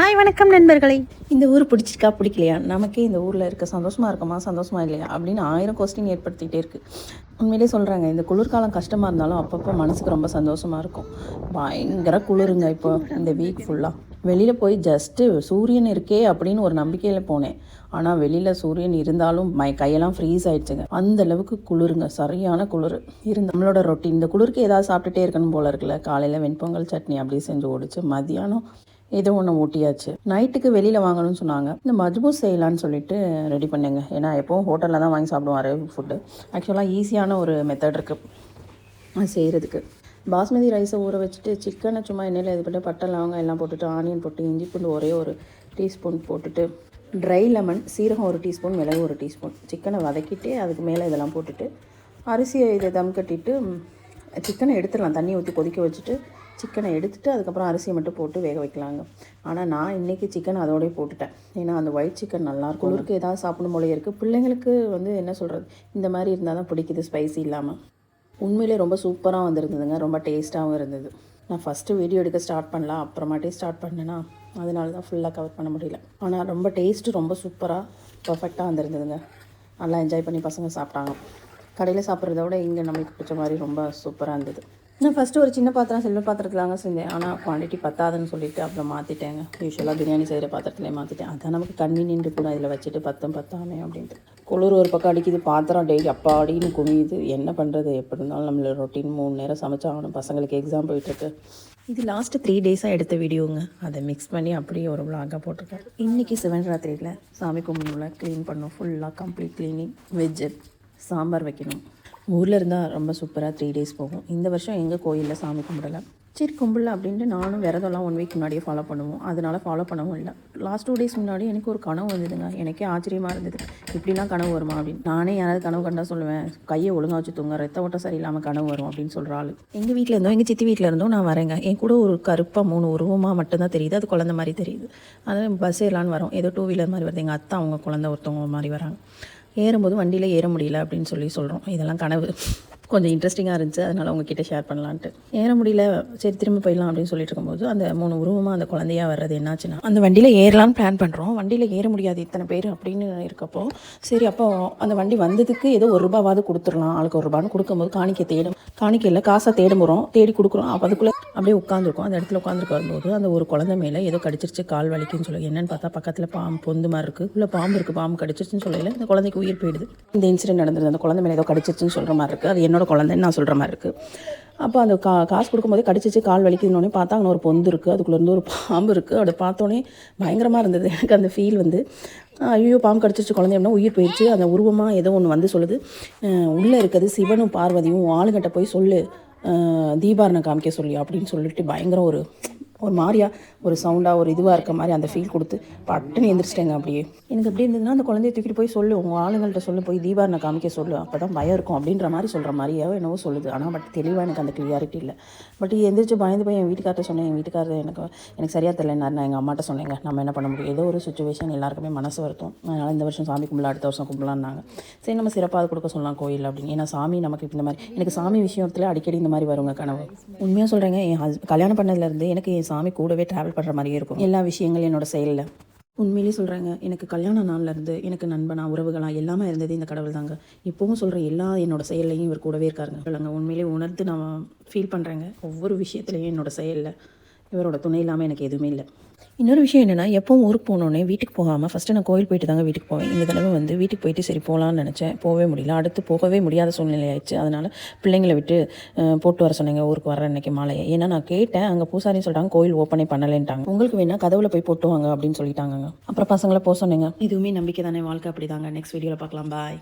Hi வணக்கம் நண்பர்களே. இந்த ஊர் பிடிச்சிருக்கா பிடிக்கலையா? நமக்கே இந்த ஊரில் இருக்க சந்தோஷமாக இருக்குமா சந்தோஷமா இல்லையா? அப்படின்னு ஆயிரம் கொஸ்டின் ஏற்படுத்திகிட்டே இருக்குது உண்மையிலே சொல்கிறாங்க இந்த குளிர்காலம் கஷ்டமாக இருந்தாலும் அப்பப்போ மனசுக்கு ரொம்ப சந்தோஷமாக இருக்கும். பயங்கர குளிருங்க இப்போ இந்த வீக் ஃபுல்லாக வெளியில் போய் ஜஸ்ட்டு சூரியன் இருக்கே அப்படின்னு ஒரு நம்பிக்கையில் போனேன். ஆனால் வெளியில் சூரியன் இருந்தாலும் மை கையெல்லாம் ஃப்ரீஸ் ஆயிடுச்சுங்க. அந்த அளவுக்கு குளிருங்க சரியான குளிர். இருந்து நம்மளோட ரொட்டி இந்த குளிருக்கு ஏதாவது சாப்பிட்டுட்டே இருக்கணும் போல இருக்குல்ல. காலையில் வெண்பொங்கல் சட்னி அப்படியே செஞ்சு ஓடிச்சு மதியானம் இது ஒன்று ஊட்டியாச்சு. நைட்டுக்கு வெளியில் வாங்கணும்னு சொன்னாங்க. இந்த மஜ்பூஸ் செய்யலான்னு சொல்லிட்டு ரெடி பண்ணுங்க. ஏன்னா எப்போவும் ஹோட்டலில் தான் வாங்கி சாப்பிடுவோம் அரேபிக் ஃபுட்டு ஆக்சுவலாக ஈஸியான ஒரு மெத்தட் இருக்குது செய்கிறதுக்கு பாஸ்மதி ரைஸை ஊற வச்சுட்டு சிக்கனை சும்மா எண்ணெயில் இது பண்ணிட்டு பட்டை லவங்கம் எல்லாம் போட்டுட்டு ஆனியன் போட்டு இஞ்சி பூண்டு ஒரே ஒரு டீஸ்பூன் போட்டுட்டு ட்ரை லெமன் சீரகம் ஒரு டீஸ்பூன் மிளகு ஒரு டீஸ்பூன் சிக்கனை வதக்கிட்டு அதுக்கு மேலே இதெல்லாம் போட்டுட்டு அரிசியை இதை தம் கட்டிட்டு சிக்கனை எடுத்துடலாம். தண்ணி ஊற்றி கொதிக்க வச்சுட்டு சிக்கனை எடுத்துட்டு அதுக்கப்புறம் அரிசியை மட்டும் போட்டு வேக வைக்கலாங்க. ஆனால் நான் இன்றைக்கி சிக்கன் அதோடய போட்டுட்டேன். ஏன்னா அந்த ஒயிட் சிக்கன் நல்லாயிருக்கும் குளிருக்கு ஏதாவது சாப்பிடும் போலே இருக்குது பிள்ளைங்களுக்கு வந்து என்ன சொல்கிறது இந்த மாதிரி இருந்தால் தான் பிடிக்குது ஸ்பைசி இல்லாமல் உண்மையிலே ரொம்ப சூப்பராக வந்துருந்ததுங்க. ரொம்ப டேஸ்ட்டாகவும் இருந்தது. நான் ஃபஸ்ட்டு வீடியோ எடுக்க ஸ்டார்ட் பண்ணலாம் அப்புறமாட்டே ஸ்டார்ட் பண்ணேன்னா அதனால தான் ஃபுல்லாக கவர் பண்ண முடியல. ஆனால் ரொம்ப டேஸ்ட்டு ரொம்ப சூப்பராக பர்ஃபெக்டாக வந்துருந்ததுங்க. நல்லா என்ஜாய் பண்ணி பசங்க சாப்பிட்டாங்க. கடையில் சாப்பிட்றத விட இங்கே நம்மளுக்கு பிடிச்ச மாதிரி ரொம்ப சூப்பராக இருந்தது. நான் ஃபஸ்ட்டு ஒரு சின்ன பாத்திரம் சில்வர் பாத்திரத்தில் தாங்க செஞ்சேன். ஆனால் குவான்டிட்டி பத்தாதுன்னு சொல்லிட்டு அப்புறம் மாற்றிட்டேங்க யூஸ்வலாக பிரியாணி செய்கிற பாத்திரத்துலேயே மாற்றிட்டேன் அதான் நமக்கு கன்வீனியன்ட் கூட இதில் வச்சுட்டு பத்தம் பத்தாமே அப்படின்ட்டு. குளிர் ஒரு பக்கம் அடிக்குது பாத்திரம் டெய்லி அப்பா அடின்னு குமியுது என்ன பண்ணுறது எப்படி இருந்தாலும் நம்மளை ரொட்டீன் மூணு நேரம் சமைச்சாகணும். பசங்களுக்கு எக்ஸாம் போயிட்டுருக்கு. இது லாஸ்ட்டு த்ரீ டேஸாக எடுத்த வீடியோங்க அதை மிக்ஸ் பண்ணி அப்படியே ஒரு விளாகாக போட்டிருக்கேன். இன்றைக்கி சிவன் ராத்திரியில் சாமி கும்பிடணும்ல க்ளீன் பண்ணணும். ஃபுல்லாக கம்ப்ளீட் க்ளீனிங் வெஜ்ஜு சாம்பார் வைக்கணும். ஊரில் இருந்தால் ரொம்ப சூப்பராக த்ரீ டேஸ் போகும். இந்த வருஷம் எங்கள் கோயிலில் சாமி கும்பிடலை. சரி கும்பிடல அப்படின்ட்டு நானும் விரதம்லாம் ஒன் வீக் முன்னாடியே ஃபாலோ பண்ணுவோம். அதனால் ஃபாலோ பண்ணவும் இல்லை. லாஸ்ட் டூ டேஸ் முன்னாடி எனக்கு ஒரு கனவு வந்ததுங்க. எனக்கே ஆச்சரியமாக இருந்தது. இப்படிலாம் கனவு வருமா அப்படின்னு. நானே யாராவது கனவு கண்டா சொல்லுவேன் கையை ஒழுங்கா வச்சு தூங்க ரத்த ஓட்டம் சரியில்லாமல் கனவு வரும் அப்படின்னு சொல்கிற ஆள். எங்கள் வீட்டில் இருந்தோம் எங்கள் சித்தி வீட்டில் இருந்தோம் நான் வரேங்க. என் கூட ஒரு கருப்பாக மூணு உருவமாக மட்டும்தான் தெரியுது. அது குழந்த மாதிரி தெரியுது. அதனால் பஸ் ஏறலான்னு வரோம். ஏதோ டூ வீலர் மாதிரி வருது. எங்கள் அத்தை அவங்க குழந்த ஒருத்தவங்க மாதிரி வராங்க. ஏறும்போது வண்டியில் ஏற முடியல அப்படின்னு சொல்லி சொல்கிறோம் இதெல்லாம் கனவு. கொஞ்சம் இன்ட்ரெஸ்டிங்காக இருந்துச்சு. அதனால் உங்ககிட்ட ஷேர் பண்ணலான்ட்டு. ஏற முடியல. சரி திரும்ப போயிடலாம் அப்படின்னு சொல்லிட்டு இருக்கும்போது அந்த மூணு உருவமாக அந்த குழந்தையாக வர்றது என்னாச்சுன்னா அந்த வண்டியில் ஏறலான்னு பிளான் பண்ணுறோம் வண்டியில் ஏற முடியாது இத்தனை பேர் அப்படின்னு இருக்கப்போ சரி அப்போ அந்த வண்டி வந்ததுக்கு ஏதோ ஒரு ரூபாவாவது கொடுத்துடலாம். ஆளுக்கு ஒரு ரூபான்னு கொடுக்கும்போது காணிக்கை தேடும். காணிக்கையில் காசை தேடுமுறோம். தேடி கொடுக்குறோம். அப்போ அதுக்குள்ளே அப்படியே உட்காந்துருக்கோம் அந்த இடத்துல உட்காந்துருக்க வரும்போது அந்த ஒரு குழந்தை மேலே ஏதோ கடிச்சிருச்சு கால் வலிக்குன்னு சொல்லி. என்னன்னு பார்த்தா பக்கத்தில் பாம்பு பொந்து மாதிரி இருக்குது உள்ள பாம்பு இருக்குது பாம்பு கடிச்சிருச்சுன்னு சொல்லல. இந்த குழந்தைக்கு உயிர் போயிடுது. இந்த இன்சிடென்ட் நடந்தது அந்த குழந்தை மேலே ஏதோ கடிச்சிருச்சுன்னு சொல்கிற மாதிரி இருக்குது அது என்னோட குழந்தைன்னு நான் சொல்கிற மாதிரி இருக்குது அப்போ அந்த கா காசு கொடுக்கும்போதே கடிச்சிச்சு கால் வலிக்குதுன்னொடனே பார்த்தா அங்கே ஒரு பொந்து இருக்குது அதுக்குள்ளேருந்து ஒரு பாம்பு இருக்குது அப்படி பார்த்தோன்னே பயங்கரமாக இருந்தது. எனக்கு அந்த ஃபீல் வந்து ஐயோ பாம்பு கடிச்சிச்சு குழந்தை அப்படின்னா உயிர் போயிடுச்சு அந்த உருவமாக ஏதோ ஒன்று வந்து சொல்லுது. உள்ளே இருக்கிறது சிவனும் பார்வதியும் ஆளுகிட்ட போய் சொல்லு தீபாரணம் காமிக்க சொல்லி அப்படின்னு சொல்லிட்டு பயங்கர ஒரு ஒரு மாதிரியா ஒரு சவுண்டாக ஒரு இதுவாக இருக்க மாதிரி அந்த ஃபீல் கொடுத்து பட்டுன்னு எந்திரிச்சிட்டேங்க அப்படியே. எனக்கு எப்படி இருந்ததுன்னா அந்த குழந்தைய தூக்கிட்டு போய் சொல்லு உங்கள் ஆளுங்கள்ட்ட சொல்லு போய் தீபாரணை காமிக்க சொல்லு. அப்போ தான் பயம் இருக்கும் அப்படின்ற மாதிரி சொல்கிற மாதிரியோ என்னவோ சொல்லுது. ஆனால் பட் தெளிவாக எனக்கு அந்த கிளியாரிட்டி இல்லை. பட் எந்திரிச்சு பயந்து போய் என் வீட்டுக்கார்ட்ட சொன்னேன். என் வீட்டுக்காரர் எனக்கு எனக்கு சரியாக தெரியல நான் எங்கள் அம்மாட்ட சொன்னேங்க. நம்ம என்ன பண்ண முடியும்? ஏதோ ஒரு சுச்சுவேஷன் எல்லாருக்குமே மனசு வருத்தம். அதனால் இந்த வருஷம் சாமி கும்பல அடுத்த வருஷம் கும்பலான்னாங்க சரி நம்ம சிறப்பாக கொடுக்க சொல்லலாம் கோயில் அப்படின்னு. ஏன்னா சாமி நமக்கு இந்த மாதிரி எனக்கு சாமி விஷயத்தில் அடிக்கடி இந்த மாதிரி வருங்க கனவு. உண்மையாக சொல்கிறேங்க என் ஹஸ் கல்யாணம் பண்ணதுலேருந்து எனக்கு என் சாமி கூடவே ட்ராவல் பண்ணுற மாதிரியே இருக்கும். எல்லா விஷயங்களும் என்னோட செயலில். உண்மையிலேயே சொல்கிறாங்க எனக்கு கல்யாண நாள்லேருந்து எனக்கு நண்பனா உறவுகளாக எல்லாமே இருந்தது இந்த கடவுள் தாங்க. இப்போவும் சொல்கிற எல்லா என்னோட செயல்லையும் இவர் கூடவே இருக்காருங்க. இல்லைங்க உண்மையிலேயே உணர்ந்து நான் ஃபீல் பண்ணுறேங்க ஒவ்வொரு விஷயத்துலையும் என்னோட செயலில். இவரோட துணை இல்லாமல் எனக்கு எதுவுமே இல்லை. இன்னொரு விஷயம் என்னென்னா எப்பவும் ஊருக்கு போனோடனே வீட்டுக்கு போகாமல் ஃபஸ்ட்டு நான் கோயில் போயிட்டு தாங்க வீட்டுக்கு போவேன். இந்த தடவை வந்து வீட்டுக்கு போயிட்டு சரி போகலான்னு நினச்சேன். போகவே முடியல. அடுத்து போகவே முடியாத சூழ்நிலை ஆயிடுச்சு. அதனால் பிள்ளைங்களை விட்டு போட்டு வர சொன்னீங்க ஊருக்கு வர இன்னைக்கு மாலையை. ஏன்னா நான் கேட்டேன் அங்கே பூசாரின்னு சொல்லிட்டாங்க கோயில் ஓப்பனே பண்ணலேன்ட்டாங்க. உங்களுக்கு வேணா கதவுல போய் போட்டு வாங்க அப்படின்னு சொல்லிட்டாங்க அப்புறம் பசங்களை போக சொன்னீங்க. இதுவுமே நம்பிக்கை தானே வாழ்க்கை அப்படி தாங்க நெக்ஸ்ட் வீடியோவில் பார்க்கலாம். பாய்